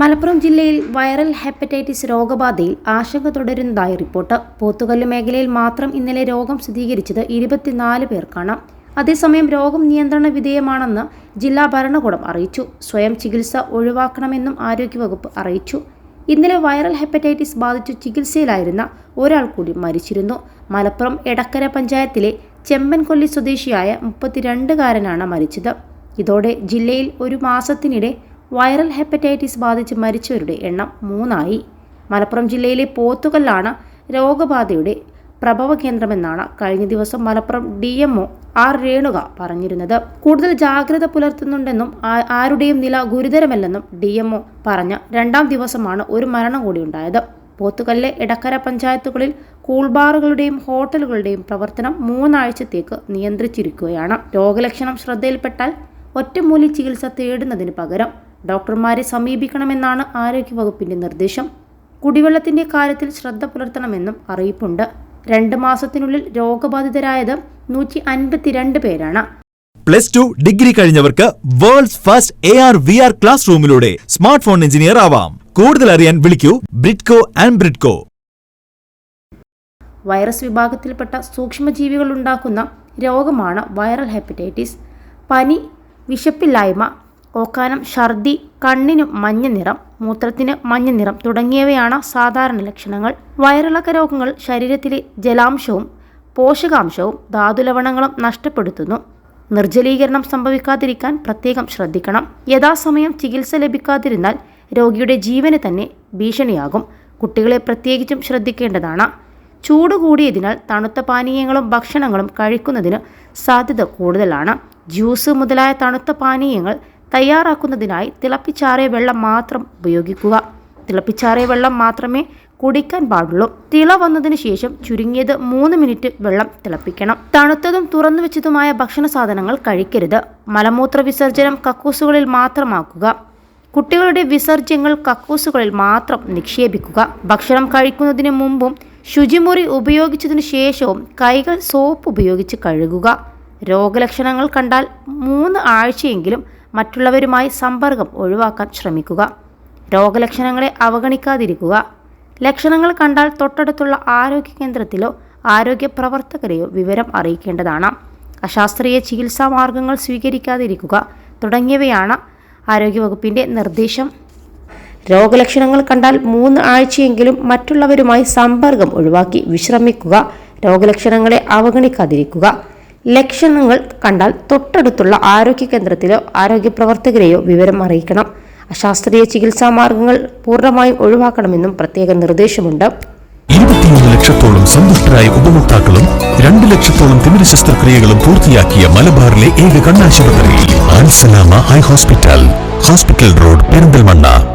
മലപ്പുറം ജില്ലയിൽ viral hepatitis രോഗബാധയിൽ ആശങ്ക തുടരുന്നതായി റിപ്പോർട്ട്. പോത്തുകല്ല് മേഖലയിൽ മാത്രം ഇന്നലെ രോഗം സ്ഥിരീകരിച്ചത് ഇരുപത്തിനാല് പേർക്കാണ്. അതേസമയം രോഗം നിയന്ത്രണ വിധേയമാണെന്ന് ജില്ലാ ഭരണകൂടം അറിയിച്ചു. സ്വയം ചികിത്സ ഒഴിവാക്കണമെന്നും ആരോഗ്യവകുപ്പ് അറിയിച്ചു. ഇന്നലെ വൈറൽ ഹെപ്പറ്റൈറ്റിസ് ബാധിച്ചു ചികിത്സയിലായിരുന്ന ഒരാൾ കൂടി മരിച്ചിരുന്നു. മലപ്പുറം എടക്കര പഞ്ചായത്തിലെ ചെമ്പൻകൊല്ലി സ്വദേശിയായ മുപ്പത്തിരണ്ടുകാരനാണ് മരിച്ചത്. ഇതോടെ ജില്ലയിൽ ഒരു മാസത്തിനിടെ വൈറൽ ഹെപ്പറ്റൈറ്റിസ് ബാധിച്ച് മരിച്ചവരുടെ എണ്ണം മൂന്നായി. മലപ്പുറം ജില്ലയിലെ പോത്തുകല്ലാണ് രോഗബാധയുടെ പ്രഭവ കേന്ദ്രമെന്നാണ് കഴിഞ്ഞ ദിവസം Malappuram D M O R Renuka പറഞ്ഞിരുന്നത്. കൂടുതൽ ജാഗ്രത പുലർത്തുന്നുണ്ടെന്നും ആരുടെയും നില ഗുരുതരമല്ലെന്നും ഡി എം ഒ പറഞ്ഞ രണ്ടാം ദിവസമാണ് ഒരു മരണം കൂടി ഉണ്ടായത്. പോത്തുകല്ലെ എടക്കര പഞ്ചായത്തുകളിൽ കൂൾബാറുകളുടെയും ഹോട്ടലുകളുടെയും പ്രവർത്തനം മൂന്നാഴ്ചത്തേക്ക് നിയന്ത്രിച്ചിരിക്കുകയാണ്. രോഗലക്ഷണം ശ്രദ്ധയിൽപ്പെട്ടാൽ ഒറ്റമൂലി ചികിത്സ തേടുന്നതിന് പകരം ഡോക്ടർമാരെ സമീപിക്കണമെന്നാണ് ആരോഗ്യവകുപ്പിന്റെ നിർദ്ദേശം. കുടിവെള്ളത്തിന്റെ കാര്യത്തിൽ ശ്രദ്ധ പുലർത്തണമെന്നും അറിയിപ്പുണ്ട്. രണ്ട് മാസത്തിനുള്ളിൽ രോഗബാധിതരായത് നൂറ്റി അൻപത്തിരണ്ട് പേരാണ്. Plus two degree കഴിഞ്ഞവർക്ക് world's first A R V R class റൂമിലൂടെ smart phone engineer ആവാം. കൂടുതൽ അറിയാൻ വിളിക്കൂ ബ്രിഡ്കോ ആൻഡ് ബ്രിഡ്കോ. വൈറസ് വിഭാഗത്തിൽപ്പെട്ട സൂക്ഷ്മജീവികൾ ഉണ്ടാക്കുന്ന രോഗമാണ് വൈറൽ ഹെപ്പറ്റൈറ്റിസ്. പനി വിശപ്പില്ലായ്മ ഓക്കാനം ഛർദി കണ്ണിന് മഞ്ഞ നിറം മൂത്രത്തിന് മഞ്ഞ നിറം തുടങ്ങിയവയാണ് സാധാരണ ലക്ഷണങ്ങൾ. വയറിളക്ക രോഗങ്ങൾ ശരീരത്തിലെ ജലാംശവും പോഷകാംശവും ധാതുലവണങ്ങളും നഷ്ടപ്പെടുത്തുന്നു. നിർജലീകരണം സംഭവിക്കാതിരിക്കാൻ പ്രത്യേകം ശ്രദ്ധിക്കണം. യഥാസമയം ചികിത്സ ലഭിക്കാതിരുന്നാൽ രോഗിയുടെ ജീവന് തന്നെ ഭീഷണിയാകും. കുട്ടികളെ പ്രത്യേകിച്ചും ശ്രദ്ധിക്കേണ്ടതാണ്. ചൂട് കൂടിയതിനാൽ തണുത്ത പാനീയങ്ങളും ഭക്ഷണങ്ങളും കഴിക്കുന്നതിന് സാധ്യത കൂടുതലാണ്. ജ്യൂസ് മുതലായ തണുത്ത പാനീയങ്ങൾ തയ്യാറാക്കുന്നതിനായി തിളപ്പിച്ചാറിയ വെള്ളം മാത്രം ഉപയോഗിക്കുക. തിളപ്പിച്ചാറിയ വെള്ളം മാത്രമേ കുടിക്കാൻ പാടുള്ളൂ. തിള വന്നതിന് ശേഷം ചുരുങ്ങിയത് മൂന്ന് മിനിറ്റ് വെള്ളം തിളപ്പിക്കണം. തണുത്തതും തുറന്നു വെച്ചതുമായ ഭക്ഷണ സാധനങ്ങൾ കഴിക്കരുത്. മലമൂത്ര വിസർജനം കക്കൂസുകളിൽ മാത്രമാക്കുക. കുട്ടികളുടെ വിസർജ്യങ്ങൾ കക്കൂസുകളിൽ മാത്രം നിക്ഷേപിക്കുക. ഭക്ഷണം കഴിക്കുന്നതിന് മുമ്പും ശുചിമുറി ഉപയോഗിച്ചതിനു ശേഷവും കൈകൾ സോപ്പ് ഉപയോഗിച്ച് കഴുകുക. രോഗലക്ഷണങ്ങൾ കണ്ടാൽ മൂന്ന് ആഴ്ചയെങ്കിലും മറ്റുള്ളവരുമായി സമ്പർക്കം ഒഴിവാക്കാൻ ശ്രമിക്കുക. രോഗലക്ഷണങ്ങളെ അവഗണിക്കാതിരിക്കുക. ലക്ഷണങ്ങൾ കണ്ടാൽ തൊട്ടടുത്തുള്ള ആരോഗ്യ കേന്ദ്രത്തിലോ ആരോഗ്യ പ്രവർത്തകരെയോ വിവരം അറിയിക്കേണ്ടതാണ്. അശാസ്ത്രീയ ചികിത്സാ മാർഗങ്ങൾ സ്വീകരിക്കാതിരിക്കുക തുടങ്ങിയവയാണ് ആരോഗ്യവകുപ്പിന്റെ നിർദ്ദേശം. രോഗലക്ഷണങ്ങൾ കണ്ടാൽ മൂന്ന് ആഴ്ചയെങ്കിലും മറ്റുള്ളവരുമായി സമ്പർക്കം ഒഴിവാക്കി വിശ്രമിക്കുക. രോഗലക്ഷണങ്ങളെ അവഗണിക്കാതിരിക്കുക. ലക്ഷണങ്ങൾ കണ്ടാൽ തൊട്ടടുത്തുള്ള ആരോഗ്യ കേന്ദ്രത്തിലോ ആരോഗ്യ പ്രവർത്തകരെയോ വിവരം അറിയിക്കണം. അശാസ്ത്രീയ ചികിത്സാ മാർഗങ്ങൾ പൂർണമായും ഒഴിവാക്കണമെന്നും പ്രത്യേക നിർദ്ദേശമുണ്ട്. ഇരുപത്തിയൊന്ന് ലക്ഷത്തോളം സന്തുഷ്ടരായ ഉപഭോക്താക്കളും രണ്ട് ലക്ഷത്തോളം തിമിര ശസ്ത്രക്രിയകളും പൂർത്തിയാക്കിയ മലബാറിലെ ഏക കണ്ണാശുപത്രിയിൽ ആൻസലാമ high hospital. Hospital road Perinthalmanna.